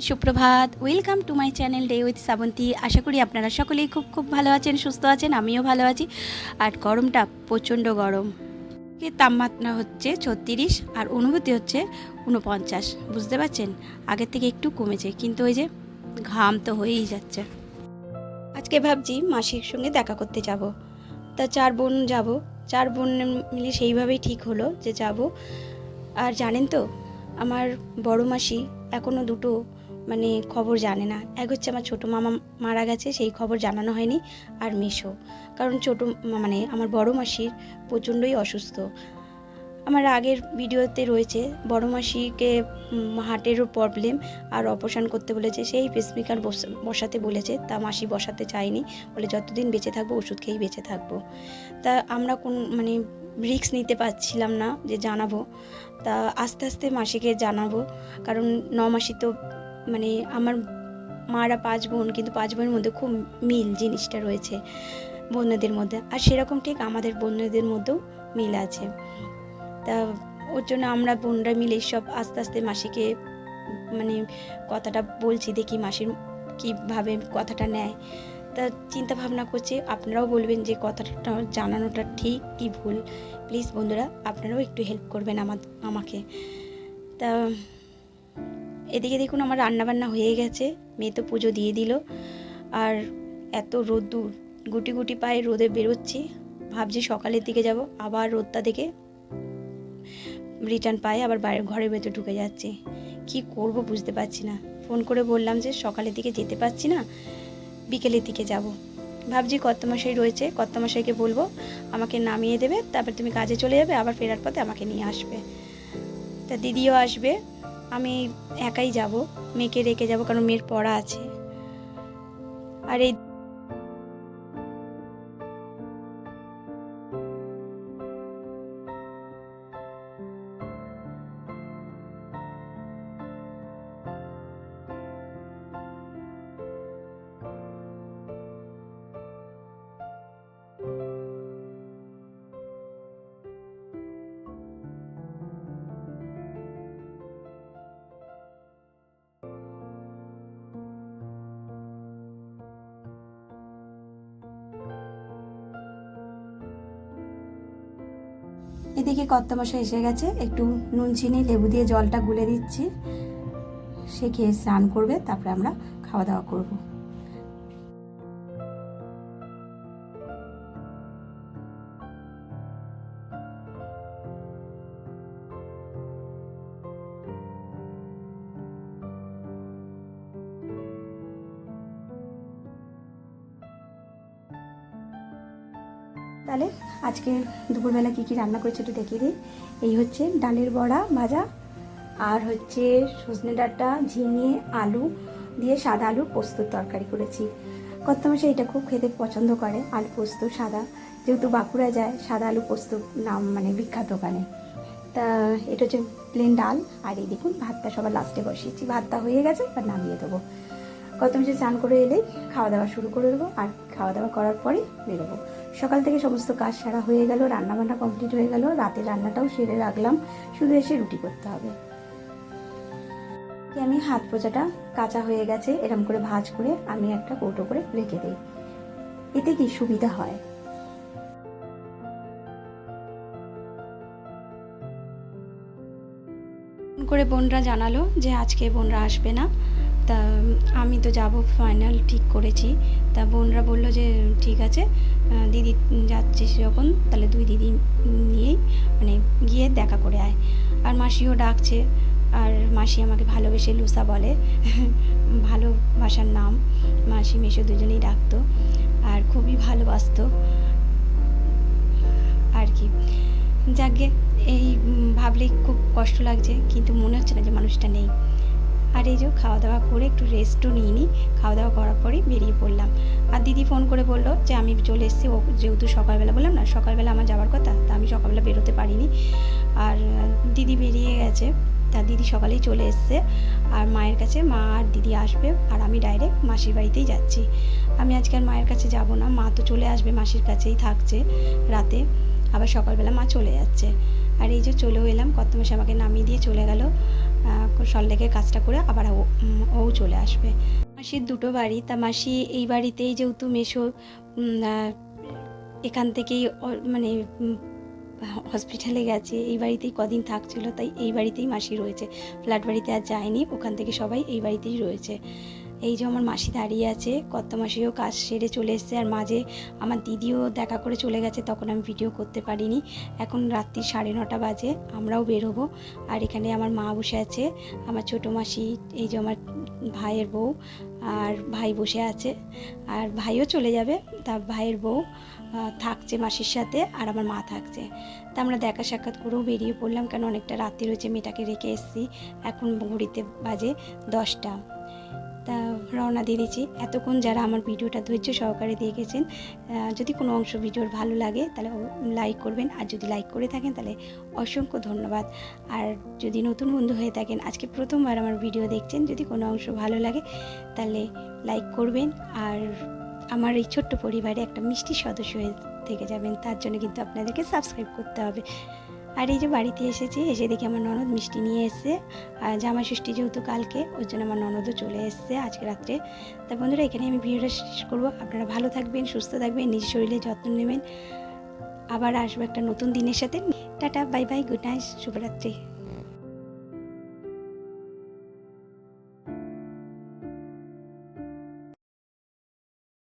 সুপ্রভাত। Welcome to my channel day with Srabanti আশা করি আপনারা সকলেই খুব খুব ভালো আছেন, সুস্থ আছেন, আমিও ভালো আছি। আর গরমটা প্রচণ্ড গরম। তাপমাত্রা হচ্ছে ছত্রিশ, আর অনুভূতি হচ্ছে উনপঞ্চাশ বুঝতে পারছেন? আগের থেকে একটু কমেছে, কিন্তু ওই যে ঘাম তো হয়েই যাচ্ছে। আজকে ভাবছি মাসির সঙ্গে দেখা করতে যাব। তা চার বোন যাব। চার বোন মিলে সেইভাবেই ঠিক হলো যে যাব। আর জানেন তো, আমার বড় মাসি এখনও দুটো মানে খবর জানে না। এক হচ্ছে আমার ছোটো মামা মারা গেছে, সেই খবর জানানো হয়নি, আর মিশো। কারণ ছোটো মানে আমার বড় মাসির প্রচণ্ডই অসুস্থ। আমার আগের ভিডিওতে রয়েছে, বড় মাসিকে হার্টেরও প্রবলেম আর অপারেশন করতে বলেছে, সেই পেসমেকার বসাতে বলেছে, তা মাসি বসাতে চায়নি, বলে যতদিন বেঁচে থাকব, ওষুধ খেয়েই বেঁচে থাকব। তা আমরা কোন মানে রিস্ক নিতে পারছিলাম না যে জানাব, তা আস্তে আস্তে মাসিকে জানাব, কারণ ন মাসি তো মানে আমার মারা পাঁচ বোন, কিন্তু পাঁচ বোনের মধ্যে খুব মিল জিনিসটা রয়েছে বোনদের মধ্যে। আর সেরকম ঠিক আমাদের বোনদের মধ্যেও মিল আছে। তা ওর জন্য আমরা বোনরা মিলে সব আস্তে আস্তে মাসিকে মানে কথাটা বলছি, দেখি মাসির কীভাবে কথাটা নেয়। তা চিন্তা ভাবনা করছি, আপনারাও বলবেন যে কথাটা জানানোটা ঠিক কি ভুল। প্লিজ বন্ধুরা, আপনারাও একটু হেল্প করবেন আমার আমাকে। তা এদিকে দেখুন আমার রান্নাবান্না হয়ে গেছে, মেয়ে তো পুজো দিয়ে দিল। আর এত রোদ্দুর, গুটি গুটি পায়ে রোদে বেরোচ্ছি, ভাবছি সকালের দিকে যাব, আবার রোদটা দেখে রিটার্ন পায়ে আবার বাইরে, ঘরের ভেতর ঢুকে যাচ্ছি। কি করব বুঝতে পারছি না। ফোন করে বললাম যে সকালের দিকে যেতে পারছি না, বিকেলের দিকে যাব। ভাবছি কর্তমশাই রয়েছে, কর্তমশাইকে বলব, আমাকে নামিয়ে দেবে, তারপর তুমি কাজে চলে যাবে, আবার ফেরার পথে আমাকে নিয়ে আসবে। তা দিদিও আসবে আমি একাই যাব মেয়েকে রেখে যাব কারণ মেয়ের পড়া আছে। আর এই এদিকে কর্তামশাই এসে গেছে, একটু নুন, চিনি, লেবু দিয়ে জলটা গুলে দিচ্ছি। সে খেয়ে স্নান করবে, তারপরে আমরা খাওয়া দাওয়া করব। তাহলে আজকে দুপুরবেলা কী কী রান্না করেছি একটু দেখিয়ে দিই। এই হচ্ছে ডালের বড়া ভাজা, আর হচ্ছে সজনে ডাঁটা, ঝিঙে, আলু দিয়ে সাদা আলু পোস্তর তরকারি করেছি। কত মাসে এটা খুব খেতে পছন্দ করে, আলু পোস্ত সাদা। যেহেতু বাঁকুড়া যায়, সাদা আলু পোস্ত নাম মানে বিখ্যাত ওখানে। তা এটা হচ্ছে প্লেন ডাল, আর এই দেখুন ভাতটা সবার লাস্টে বসিয়েছি। ভাতটা হয়ে গেছে আর নামিয়ে দেবো। মাসে স্নান করে এলেই খাওয়া দাওয়া শুরু করে দেবো, আর খাওয়া দাওয়া করার পরেই বেরোবো। সকাল থেকে সমস্ত কাজ সারা হয়ে গেল রান্না বান্না কমপ্লিট হয়ে গেল, রাতের রান্নাটাও সেরে রাখলাম, শুধু এসে রুটি করতে হবে। আমি হাত পোচাটা কাঁচা হয়ে গেছে, এরম করে ভাজ করে আমি একটা কৌটো করে রেখে দিই। এতে কি সুবিধা হয়? করে বোনরা জানালো যে আজকে বোনরা আসবে না। তা, আমি তো যাব ফাইনাল ঠিক করেছি। তা বোনরা বলল যে, ঠিক আছে দিদি যাচ্ছিস যখন, তাহলে দুই দিদি নিয়েই মানে গিয়ে দেখা করে আয়। আর মাসিও ডাকছে, আর মাসি আমাকে ভালোবেসে লুসা বলে ভালোবাসার নাম। মাসি মেশো দুজনেই ডাকতো, আর খুবই ভালোবাসতো। আর কি, যাকে এই ভাবলেই খুব কষ্ট লাগছে, কিন্তু মনে হচ্ছে না যে মানুষটা নেই। আর এই যে খাওয়া দাওয়া করে একটু রেস্টও নিয়ে নিই খাওয়া দাওয়া করার পরেই বেরিয়ে পড়লাম। আর দিদি ফোন করে বলল যে, আমি চলে এসেছি। ও যেহেতু সকালবেলা বললাম না, সকালবেলা আমার যাওয়ার কথা, তা আমি সকালবেলা বেরোতে পারিনি। আর দিদি বেরিয়ে গেছে। তা দিদি সকালেই চলে এসছে। আর মায়ের কাছে মা আর দিদি আসবে আর আমি ডাইরেক্ট মাসির বাড়িতেই যাচ্ছি। আমি আজকে আর মায়ের কাছে যাব না। মা তো চলে আসবে মাসির কাছেই থাকছে রাতে। আবার সকালবেলা মা চলে যাচ্ছে। আর এই যে চলেও এলাম কত মাসে আমাকে নামিয়ে দিয়ে চলে গেল। সল্লেকের কাজটা করে আবার ও চলে আসবে। মাসির দুটো বাড়ি, তা মাসি এই বাড়িতেই যেহেতু মেশো এখান থেকেই মানে হসপিটালে গেছে। এই বাড়িতেই কদিন থাকছিল, তাই এই বাড়িতেই মাসি রয়েছে। ফ্ল্যাট বাড়িতে আর যায়নি, ওখান থেকে সবাই এই বাড়িতেই রয়েছে। এই যে আমার মাসি দাঁড়িয়ে আছে কত মাসিও কাজ সেরে চলে এসছে আর মাঝে আমার দিদিও দেখা করে চলে গেছে, তখন আমি ভিডিও করতে পারিনি। এখন রাত্রি সাড়ে নটা বাজে, আমরাও বেরোবো আর এখানে আমার মা বসে আছে, আমার ছোটো মাসি, এই যে আমার ভাইয়ের বউ আর ভাই বসে আছে। আর ভাইও চলে যাবে, তা ভাইয়ের বউ থাকছে মাসির সাথে আর আমার মা থাকছে। তা আমরা দেখা সাক্ষাৎ করেও বেরিয়ে পড়লাম, কেন অনেকটা রাত্রি রয়েছে মেয়েটাকে রেখে এসেছি। এখন ঘড়িতে বাজে দশটা। তা রওনা দিয়ে দিয়েছি এতক্ষণ যারা আমার ভিডিওটা ধৈর্য সহকারে দেখেছেন যদি কোনো অংশ ভিডিওর ভালো লাগে, তাহলে লাইক করবেন। আর যদি লাইক করে থাকেন, তাহলে অসংখ্য ধন্যবাদ। আর যদি নতুন বন্ধু হয়ে থাকেন, আজকে প্রথমবার আমার ভিডিও দেখছেন, যদি কোনো অংশ ভালো লাগে, তাহলে লাইক করবেন। আর আমার এই ছোট্ট পরিবারে একটা মিষ্টি সদস্য হয়ে থেকে যাবেন, তার জন্য কিন্তু আপনাদেরকে সাবস্ক্রাইব করতে হবে। আর এই যে বাড়িতে এসেছি, এসে দেখি আমার ননদ মিষ্টি নিয়ে এসছে। আর জামা ষষ্ঠী যেহেতু কালকে, ওর জন্য আমার ননদও চলে এসছে আজকে রাত্রে। তা বন্ধুরা, এখানে আমি ভিডিওটা শেষ করব। আপনারা ভালো থাকবেন, সুস্থ থাকবেন নিজের শরীরে যত্ন নেবেন। আবার আসব একটা নতুন দিনের সাথে। Tata, bye bye, good night, শুভরাত্রি।